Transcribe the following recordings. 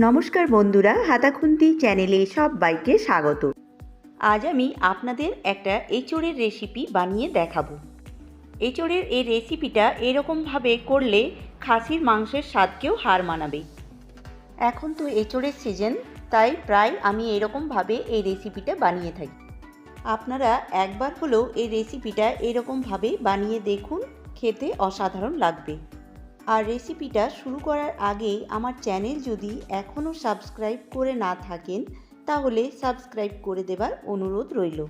নমস্কার বন্ধুরা, হাতাখুন্তি চ্যানেলে সবাইকে স্বাগত। আজ আমি আপনাদের একটা এঁচড়ের রেসিপি বানিয়ে দেখাবো। এঁচড়ের এই রেসিপিটা এরকমভাবে করলে খাসির মাংসের স্বাদকেও হার মানাবে। এখন তো এঁচড়ের সিজন, তাই প্রায় আমি এরকমভাবে এই রেসিপিটা বানিয়ে থাকি। আপনারা একবার হলেও এই রেসিপিটা এরকমভাবে বানিয়ে দেখুন, খেতে অসাধারণ লাগবে। আর রেসিপিটা শুরু করার আগে আমার চ্যানেল যদি এখনও সাবস্ক্রাইব করে না থাকেন, তাহলে সাবস্ক্রাইব করে দেবার অনুরোধ রইল।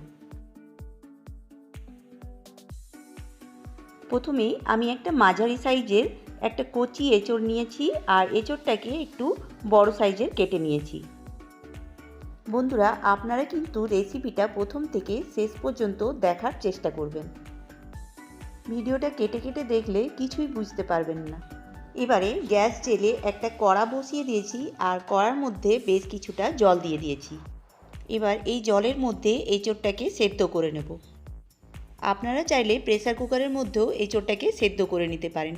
প্রথমে আমি একটা মাঝারি সাইজের একটা কচি এঁচড় নিয়েছি আর এঁচড়টাকে একটু বড় সাইজের কেটে নিয়েছি। বন্ধুরা, আপনারা কিন্তু রেসিপিটা প্রথম থেকে শেষ পর্যন্ত দেখার চেষ্টা করবেন। ভিডিওটা কেটে কেটে দেখলে কিছুই বুঝতে পারবেন না। এবারে গ্যাস জেলে একটা কড়া বসিয়ে দিয়েছি আর কড়ার মধ্যে বেশ কিছুটা জল দিয়ে দিয়েছি। এবার এই জলের মধ্যে এঁচোড়টাকে সেদ্ধ করে নেব। আপনারা চাইলে প্রেসার কুকারের মধ্যেও এঁচোড়টাকে সেদ্ধ করে নিতে পারেন।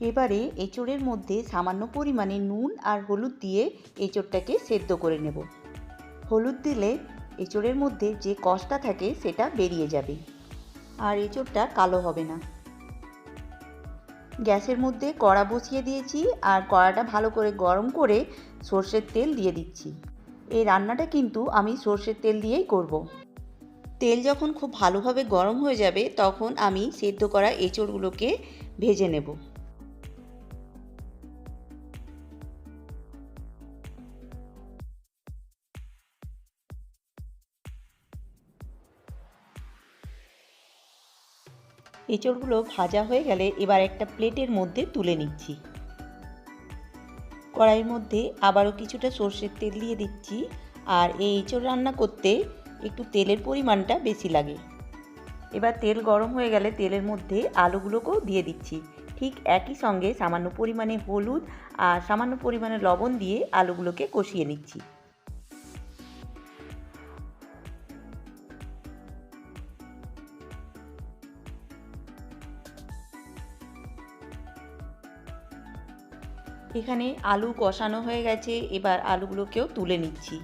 এবারে এঁচোড়ের মধ্যে সামান্য পরিমাণে নুন আর হলুদ দিয়ে এঁচোড়টাকে সেদ্ধ করে নেব। হলুদ দিলে এঁচোড়ের মধ্যে যে কষটা থাকে সেটা বেরিয়ে যাবে। আর এঁচোড়টা কালো হবে না। গ্যাসের মধ্যে কড়া বসিয়ে দিয়েছি আর কড়াটা ভালো করে গরম করে সর্ষের তেল দিয়ে দিচ্ছি। এই রান্নাটা কিন্তু আমি সর্ষের তেল দিয়েই করব। তেল যখন খুব ভালোভাবে গরম হয়ে যাবে তখন আমি সেদ্ধ করা এঁচড়গুলোকে ভেজে নেব। এঁচড়গুলো ভাজা হয়ে গেলে এবার একটা প্লেটের মধ্যে তুলে নিচ্ছি। কড়াইয়ের মধ্যে আবারও কিছুটা সর্ষের তেল দিয়ে দিচ্ছি আর এই এঁচড় রান্না করতে একটু তেলের পরিমাণটা বেশি লাগে। এবার তেল গরম হয়ে গেলে তেলের মধ্যে আলুগুলোকেও দিয়ে দিচ্ছি। ঠিক একই সঙ্গে সামান্য পরিমাণে হলুদ আর সামান্য পরিমাণে লবণ দিয়ে আলুগুলোকে কষিয়ে নিচ্ছি। এখানে আলু কষানো হয়ে গেছে, এবার আলুগুলোকেও তুলে নিচ্ছি।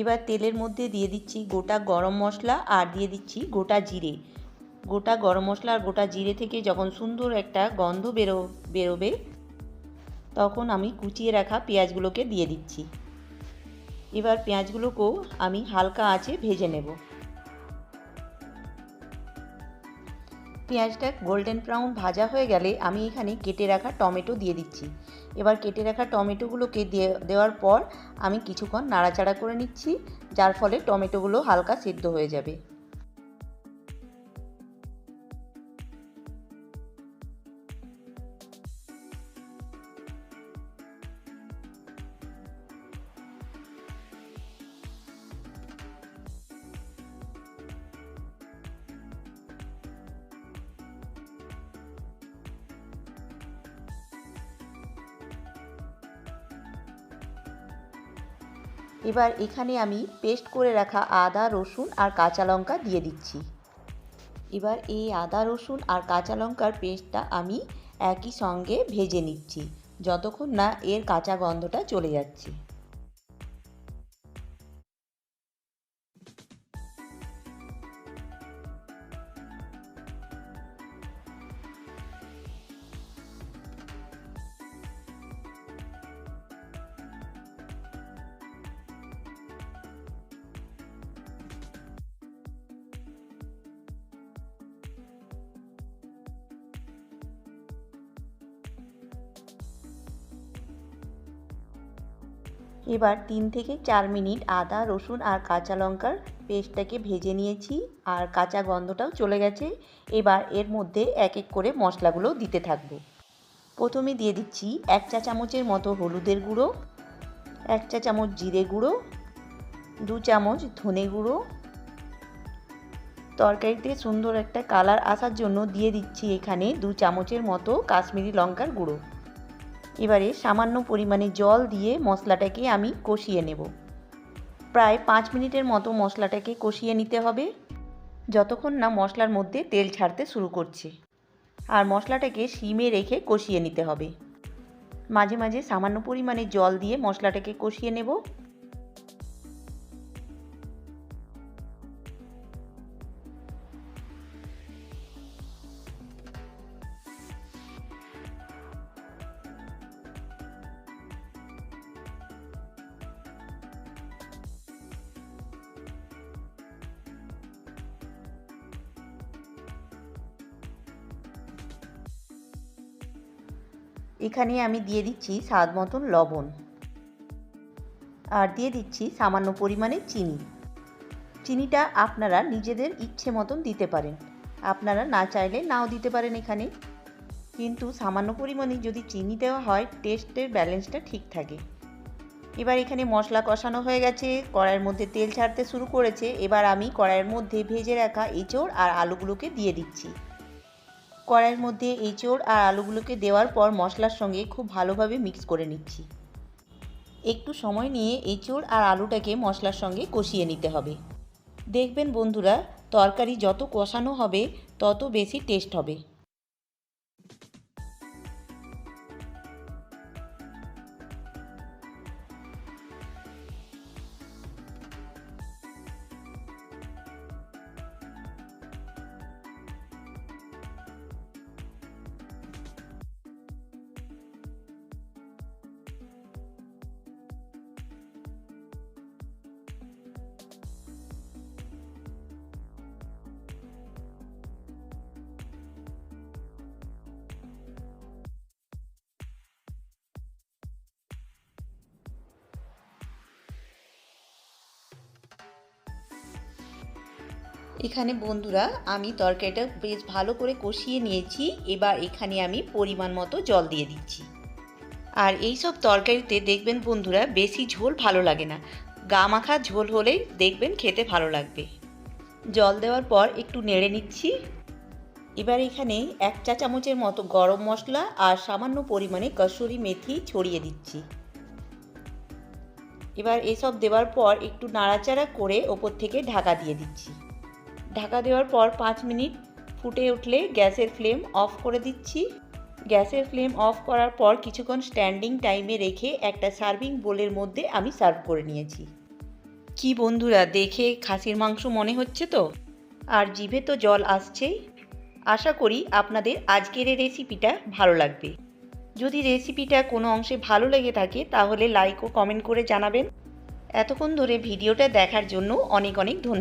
এবার তেলের মধ্যে দিয়ে দিচ্ছি গোটা গরম মশলা আর দিয়ে দিচ্ছি গোটা জিরে। গোটা গরম মশলা আর গোটা জিরে থেকে যখন সুন্দর একটা গন্ধ বেরো, বেরোবে, তখন আমি কুচিয়ে রাখা পেঁয়াজগুলোকে দিয়ে দিচ্ছি। এবার পেঁয়াজগুলোকেও আমি হালকা আঁচে ভেজে নেব। পেঁয়াজটা গোল্ডেন ব্রাউন ভাজা হয়ে গেলে আমি এখানে কেটে রাখা টমেটো দিয়ে দিচ্ছি। এবার কেটে রাখা টমেটোগুলোকে দিয়ে, দেওয়ার পর আমি কিছুক্ষণ নাড়াচাড়া করে নিচ্ছি, যার ফলে টমেটোগুলো হালকা সিদ্ধ হয়ে যাবে। এবার এখানে আমি পেস্ট করে রাখা আদা, রসুন আর কাঁচা লঙ্কা দিয়ে দিচ্ছি। এবার এই আদা, রসুন আর কাঁচা লঙ্কার পেস্টটা আমি একই সঙ্গে ভেজে নিচ্ছি, যতক্ষণ না এর কাঁচা গন্ধটা চলে যাচ্ছে। এবার তিন থেকে চার মিনিট আদা, রসুন আর কাঁচা লঙ্কার পেস্টটাকে ভেজে নিয়েছি আর কাঁচা গন্ধটাও চলে গেছে। এবার এর মধ্যে এক এক করে মশলাগুলো দিতে থাকব। প্রথমে দিয়ে দিচ্ছি এক চা চামচের মতো হলুদের গুঁড়ো, এক চা চামচ জিরে গুঁড়ো, দু চামচ ধনে গুঁড়ো। তরকারিতে সুন্দর একটা কালার আসার জন্য দিয়ে দিচ্ছি এখানে দু চামচের মতো কাশ্মীরি লঙ্কার গুঁড়ো। এবারে সামান্য পরিমাণে জল দিয়ে মশলাটাকে আমি কষিয়ে নেব। প্রায় পাঁচ মিনিটের মতো মশলাটাকে কষিয়ে নিতে হবে। যতক্ষণ না মশলার মধ্যে তেল ছাড়তে শুরু করছে। আর মশলাটাকে সিমে রেখে কষিয়ে নিতে হবে। মাঝে মাঝে সামান্য পরিমাণে জল দিয়ে মশলাটাকে কষিয়ে নেব। এখানে আমি দিয়ে দিচ্ছি স্বাদ মতন লবণ। আর দিয়ে দিচ্ছি সামান্য পরিমাণে চিনি। চিনিটা আপনারা নিজেদের ইচ্ছে মতন দিতে পারেন। আপনারা না চাইলে নাও দিতে পারেন এখানে। কিন্তু সামান্য পরিমাণে যদি চিনি দেওয়া হয়, টেস্টের ব্যালেন্সটা ঠিক থাকে। এবার এখানে মশলা কষানো হয়ে গেছে, কড়াইয়ের মধ্যে তেল ছাড়তে শুরু করেছে। এবার আমি কড়াইয়ের মধ্যে ভেজে রাখা এঁচড় আর আলুগুলোকে দিয়ে দিচ্ছি। কড়াইয়ের মধ্যে এঁচড় আর আলুগুলোকে দেওয়ার পর মশলার সঙ্গে খুব ভালোভাবে মিক্স করে নিচ্ছি। একটু সময় নিয়ে এঁচড় আর আলুটাকে মশলার সঙ্গে কষিয়ে নিতে হবে। দেখবেন বন্ধুরা, তরকারি যত কষানো হবে, তত বেশি টেস্ট হবে। এখানে বন্ধুরা, আমি তরকারিটা বেশ ভালো করে কষিয়ে নিয়েছি। এবার এখানে আমি পরিমাণ মতো জল দিয়ে দিচ্ছি। আর এই সব তরকারিতে দেখবেন বন্ধুরা, বেশি ঝোল ভালো লাগে না। গা মাখা ঝোল হলেই দেখবেন খেতে ভালো লাগবে। জল দেওয়ার পর একটু নেড়ে নিচ্ছি। এবার এখানে এক চা চামচের মতো গরম মশলা আর সামান্য পরিমাণে কসুরি মেথি ছড়িয়ে দিচ্ছি। এবার এসব দেওয়ার পর একটু নাড়াচাড়া করে ওপর থেকে ঢাকা দিয়ে দিচ্ছি। ঢাকা দেওয়ার পর পাঁচ মিনিট ফুটে উঠলে গ্যাসের ফ্লেম অফ করে দিচ্ছি। গ্যাসের ফ্লেম অফ করার পর কিছুক্ষণ স্ট্যান্ডিং টাইমে রেখে একটা সার্ভিং বোলের মধ্যে আমি সার্ভ করে নিয়েছি। কি বন্ধুরা, দেখে খাসির মাংস মনে হচ্ছে তো? আর জিভে তো জল আসছেই। আশা করি আপনাদের আজকের এই রেসিপিটা ভালো লাগবে। যদি রেসিপিটা কোনো অংশে ভালো লেগে থাকে, তাহলে লাইক ও কমেন্ট করে জানাবেন। এতক্ষণ ধরে ভিডিওটা দেখার জন্য অনেক অনেক ধন্যবাদ।